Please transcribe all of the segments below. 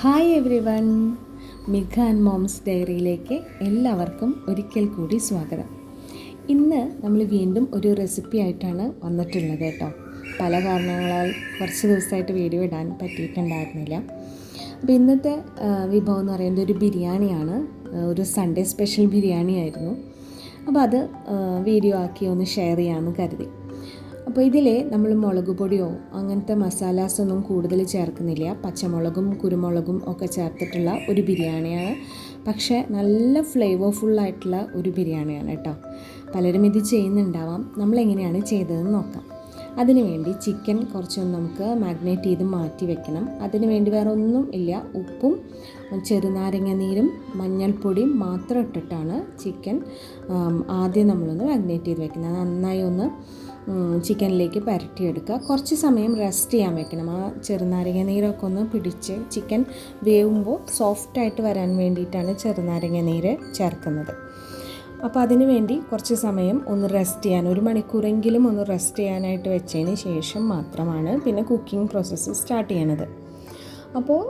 Hi everyone മിഖാൻ moms ഡയറിയിലേക്ക് എല്ലാവർക്കും ഒരിക്കൽ കൂടി സ്വാഗതം. ഇന്ന് നമ്മൾ വീണ്ടും ഒരു റെസിപ്പി ആയിട്ടാണ് വന്നിട്ടുള്ളത് കേട്ടോ. പല കാരണങ്ങളാൽ കുറച്ച് ദിവസമായിട്ട് വീഡിയോ ഇടാൻ പറ്റിയിട്ടുണ്ടായിരുന്നില്ല. അപ്പോൾ ഇന്നത്തെ വിഭവം എന്ന് പറയുന്നത് ഒരു ബിരിയാണിയാണ്. ഒരു സൺഡേ സ്പെഷ്യൽ ബിരിയാണി ആയിരുന്നു അപ്പോൾ അത് വീഡിയോ ആക്കി ഒന്ന് ഷെയർ ചെയ്യാമെന്ന് കരുതി. അപ്പോൾ ഇതിൽ നമ്മൾ മുളക് പൊടിയോ അങ്ങനത്തെ മസാലാസ് ഒന്നും കൂടുതൽ ചേർക്കുന്നില്ല. പച്ചമുളകും കുരുമുളകും ഒക്കെ ചേർത്തിട്ടുള്ള ഒരു ബിരിയാണിയാണ്. പക്ഷേ നല്ല ഫ്ലേവർഫുള്ളായിട്ടുള്ള ഒരു ബിരിയാണിയാണ് കേട്ടോ. പലരും ഇത് ചെയ്യുന്നുണ്ടാവാം. നമ്മളെങ്ങനെയാണ് ചെയ്തതെന്ന് നോക്കാം. അതിനുവേണ്ടി ചിക്കൻ കുറച്ചൊന്ന് നമുക്ക് മാഗ്നേറ്റ് ചെയ്ത് മാറ്റി വെക്കണം. അതിന് വേണ്ടി വേറെ ഒന്നും ഇല്ല. ഉപ്പും ചെറുനാരങ്ങ നീരും മഞ്ഞൾപ്പൊടിയും മാത്രം ഇട്ടിട്ടാണ് ചിക്കൻ ആദ്യം നമ്മളൊന്ന് മാഗ്നേറ്റ് ചെയ്ത് വെക്കുന്നത്. നന്നായി ഒന്ന് ചിക്കനിലേക്ക് പുരട്ടിയെടുക്കുക. കുറച്ച് സമയം റെസ്റ്റ് ചെയ്യാൻ വെക്കണം. ആ ചെറുനാരങ്ങ നീരൊക്കെ ഒന്ന് പിടിച്ച് ചിക്കൻ വേവുമ്പോൾ സോഫ്റ്റായിട്ട് വരാൻ വേണ്ടിയിട്ടാണ് ചെറുനാരങ്ങ നീര് ചേർക്കുന്നത്. അപ്പോൾ അതിന് വേണ്ടി കുറച്ച് സമയം ഒന്ന് റെസ്റ്റ് ചെയ്യാൻ ഒരു മണിക്കൂറെങ്കിലും ഒന്ന് റെസ്റ്റ് ചെയ്യാനായിട്ട് വെച്ചതിന് ശേഷം മാത്രമാണ് പിന്നെ കുക്കിംഗ് പ്രോസസ്സ് സ്റ്റാർട്ട് ചെയ്യണത്. അപ്പോൾ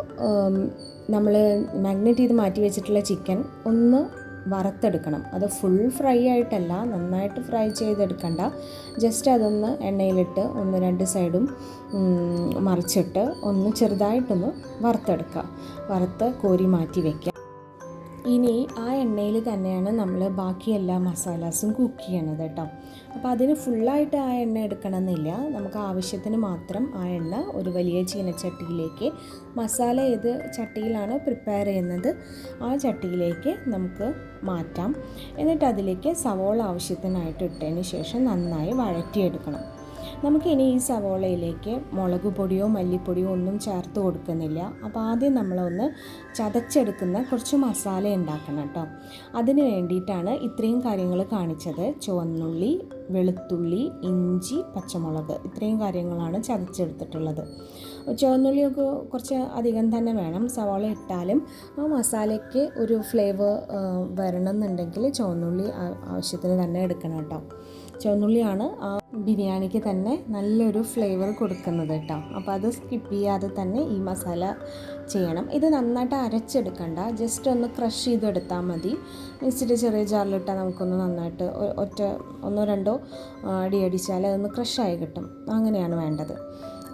നമ്മൾ മാഗ്നറ്റ് ചെയ്ത് മാറ്റി വെച്ചിട്ടുള്ള ചിക്കൻ ഒന്ന് വറുത്തെടുക്കണം. അത് ഫുൾ ഫ്രൈ ആയിട്ടല്ല നന്നായിട്ട് ഫ്രൈ ചെയ്തെടുക്കണ്ട. ജസ്റ്റ് അതൊന്ന് എണ്ണയിലിട്ട് ഒന്ന് രണ്ട് സൈഡും മറിച്ചിട്ട് ഒന്ന് ചെറുതായിട്ടൊന്ന് വറുത്തെടുക്കുക വറുത്ത് കോരി മാറ്റി വയ്ക്കുക ഇനി ആ എണ്ണയിൽ തന്നെയാണ് നമ്മൾ ബാക്കി എല്ലാ മസാലാസും കുക്ക് ചെയ്യണത് കേട്ടോ. അപ്പോൾ അതിന് ഫുള്ളായിട്ട് ആ എണ്ണ എടുക്കണമെന്നില്ല. നമുക്ക് ആവശ്യത്തിന് മാത്രം ആ എണ്ണ ഒരു വലിയ ചീനച്ചട്ടിയിലേക്ക് മസാല ഏത് ചട്ടിയിലാണ് പ്രിപ്പയർ ചെയ്യുന്നത് ആ ചട്ടിയിലേക്ക് നമുക്ക് മാറ്റാം. എന്നിട്ട് അതിലേക്ക് സവോള ആവശ്യത്തിനായിട്ട് ഇട്ടതിന് ശേഷം നന്നായി വഴറ്റിയെടുക്കണം. നമുക്കിനി ഈ സവോളയിലേക്ക് മുളക് പൊടിയോ മല്ലിപ്പൊടിയോ ഒന്നും ചേർത്ത് കൊടുക്കുന്നില്ല. അപ്പോൾ ആദ്യം നമ്മളൊന്ന് ചതച്ചെടുക്കുന്ന കുറച്ച് മസാല ഉണ്ടാക്കണം കേട്ടോ. അതിന് വേണ്ടിയിട്ടാണ് ഇത്രയും കാര്യങ്ങൾ കാണിച്ചത്. ചുവന്നുള്ളി വെളുത്തുള്ളി ഇഞ്ചി പച്ചമുളക് ഇത്രയും കാര്യങ്ങളാണ് ചതച്ചെടുത്തിട്ടുള്ളത്. ചുവന്നുള്ളിയൊക്കെ കുറച്ച് അധികം തന്നെ വേണം. സവാള ഇട്ടാലും ആ മസാലയ്ക്ക് ഒരു ഫ്ലേവർ വരണമെന്നുണ്ടെങ്കിൽ ചുവന്നുള്ളി ആവശ്യത്തിന് തന്നെ എടുക്കണം കേട്ടോ. ചുവന്നുള്ളിയാണ് ആ ബിരിയാണിക്ക് തന്നെ നല്ലൊരു ഫ്ലേവർ കൊടുക്കുന്നത് കേട്ടോ അപ്പോൾ അത് സ്കിപ്പ് ചെയ്യാതെ തന്നെ ഈ മസാല ചെയ്യണം. ഇത് നന്നായിട്ട് അരച്ചെടുക്കണ്ട. ജസ്റ്റ് ഒന്ന് ക്രഷ് ചെയ്തെടുത്താൽ മതി. മിക്സിയുടെ ചെറിയ ജാറിലിട്ടാൽ നമുക്കൊന്ന് നന്നായിട്ട് ഒറ്റ ഒന്നോ രണ്ടോ അടി അടിച്ചാൽ അതൊന്ന് ക്രഷായി കിട്ടും. അങ്ങനെയാണ് വേണ്ടത്.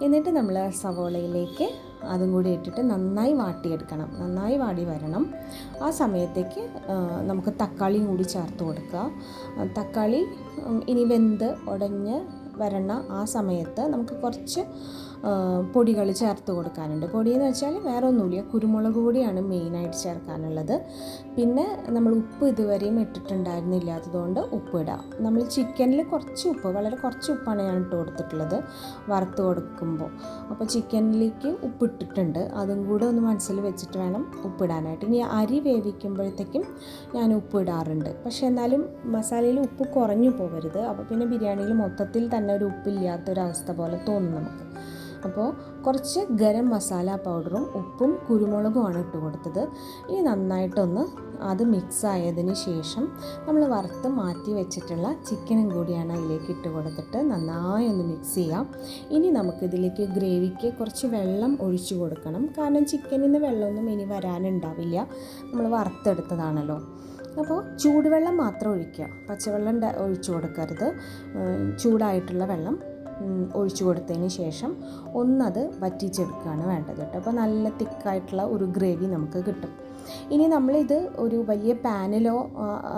എന്നിട്ട് നമ്മൾ സവോളയിലേക്ക് അതും കൂടി ഇട്ടിട്ട് നന്നായി വാട്ടിയെടുക്കണം. നന്നായി വാടി വരണം. ആ സമയത്തേക്ക് നമുക്ക് തക്കാളിയും കൂടി ചേർത്ത് കൊടുക്കുക. തക്കാളി ഇനി വെന്ത് ഉടഞ്ഞ് വരണ ആ സമയത്ത് നമുക്ക് കുറച്ച് പൊടികൾ ചേർത്ത് കൊടുക്കാനുണ്ട്. പൊടി എന്ന് വെച്ചാൽ വേറെ ഒന്നുമില്ല കുരുമുളക് പൊടിയാണ് മെയിനായിട്ട് ചേർക്കാനുള്ളത്. പിന്നെ നമ്മൾ ഉപ്പ് ഇതുവരെയും ഇട്ടിട്ടുണ്ടായിരുന്നില്ലാത്തതുകൊണ്ട് ഉപ്പ് ഇടാം. നമ്മൾ ചിക്കനിൽ കുറച്ച് ഉപ്പ് വളരെ കുറച്ച് ഉപ്പാണ് ഞാൻ ഇട്ട് കൊടുത്തിട്ടുള്ളത് വറുത്ത് കൊടുക്കുമ്പോൾ. അപ്പോൾ ചിക്കനിലേക്ക് ഉപ്പ് ഇട്ടിട്ടുണ്ട്. അതും കൂടെ ഒന്ന് മനസ്സിൽ വെച്ചിട്ട് വേണം ഉപ്പിടാനായിട്ട് ഇനി അരി വേവിക്കുമ്പോഴത്തേക്കും ഞാൻ ഉപ്പ് ഇടാറുണ്ട്. പക്ഷേ എന്നാലും മസാലയിൽ ഉപ്പ് കുറഞ്ഞു പോകരുത്. അപ്പോൾ പിന്നെ ബിരിയാണിയിൽ മൊത്തത്തിൽ തന്നെ ഒരു ഉപ്പില്ലാത്തൊരവസ്ഥ പോലെ തോന്നും നമുക്ക്. അപ്പോൾ കുറച്ച് ഗരം മസാല പൗഡറും ഉപ്പും കുരുമുളകുമാണ് ഇട്ട് കൊടുത്തത്. ഇനി നന്നായിട്ടൊന്ന് അത് മിക്സ് ആയതിന് ശേഷം നമ്മൾ വറുത്ത് മാറ്റി വെച്ചിട്ടുള്ള ചിക്കനും കൂടിയാണ് അതിലേക്ക് ഇട്ട് കൊടുത്തിട്ട് നന്നായി ഒന്ന് മിക്സ് ചെയ്യാം. ഇനി നമുക്കിതിലേക്ക് ഗ്രേവിക്ക് കുറച്ച് വെള്ളം ഒഴിച്ചു കൊടുക്കണം. കാരണം ചിക്കനിൽ നിന്ന് വെള്ളമൊന്നും ഇനി വരാനുണ്ടാവില്ല. നമ്മൾ വറുത്തെടുത്തതാണല്ലോ. അപ്പോൾ ചൂടുവെള്ളം മാത്രം ഒഴിക്കുക. പച്ചവെള്ളം ഒഴിച്ചു കൊടുക്കരുത്. ചൂടായിട്ടുള്ള വെള്ളം ഒഴിച്ചു കൊടുത്തതിന് ശേഷം ഒന്നത് വറ്റിച്ചെടുക്കുകയാണ് വേണ്ടത് കേട്ടോ. അപ്പോൾ നല്ല തിക്കായിട്ടുള്ള ഒരു ഗ്രേവി നമുക്ക് കിട്ടും. ഇനി നമ്മളിത് ഒരു വലിയ പാനിലോ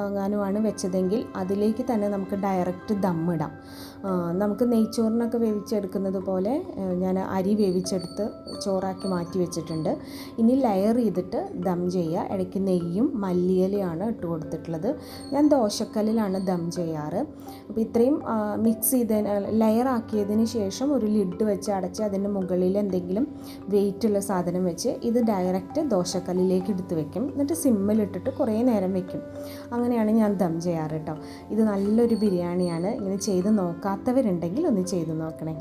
അങ്ങാനുമാണ് വെച്ചതെങ്കിൽ അതിലേക്ക് തന്നെ നമുക്ക് ഡയറക്റ്റ് ദമ്മിടാം നമുക്ക് നെയ്ച്ചോറിനൊക്കെ വേവിച്ചെടുക്കുന്നത് പോലെ ഞാൻ അരി വേവിച്ചെടുത്ത് ചോറാക്കി മാറ്റി വെച്ചിട്ടുണ്ട്. ഇനി ലെയർ ചെയ്തിട്ട് ദം ചെയ്യുക. ഇടയ്ക്ക് നെയ്യും മല്ലിയിലയാണ് ഇട്ട് കൊടുത്തിട്ടുള്ളത്. ഞാൻ ദോശക്കല്ലിലാണ് ദം ചെയ്യാറ്. അപ്പോൾ ഇത്രയും മിക്സ് ചെയ്ത ലെയർ ആക്കിയതിന് ശേഷം ഒരു ലിഡ് വെച്ച് അടച്ച് അതിന്റെ മുകളിൽ എന്തെങ്കിലും വെയിറ്റുള്ള സാധനം വെച്ച് ഇത് ഡയറക്റ്റ് ദോശക്കല്ലിലേക്ക് എടുത്ത് വെക്കും. എന്നിട്ട് സിമ്മിലിട്ടിട്ട് കുറേ നേരം വെക്കും. അങ്ങനെയാണ് ഞാൻ ദം ചെയ്യാറ് കേട്ടോ. ഇത് നല്ലൊരു ബിരിയാണിയാണ്. ഇങ്ങനെ ചെയ്ത് നോക്കാത്തവരുണ്ടെങ്കിൽ ഒന്ന് ചെയ്ത് നോക്കണേ.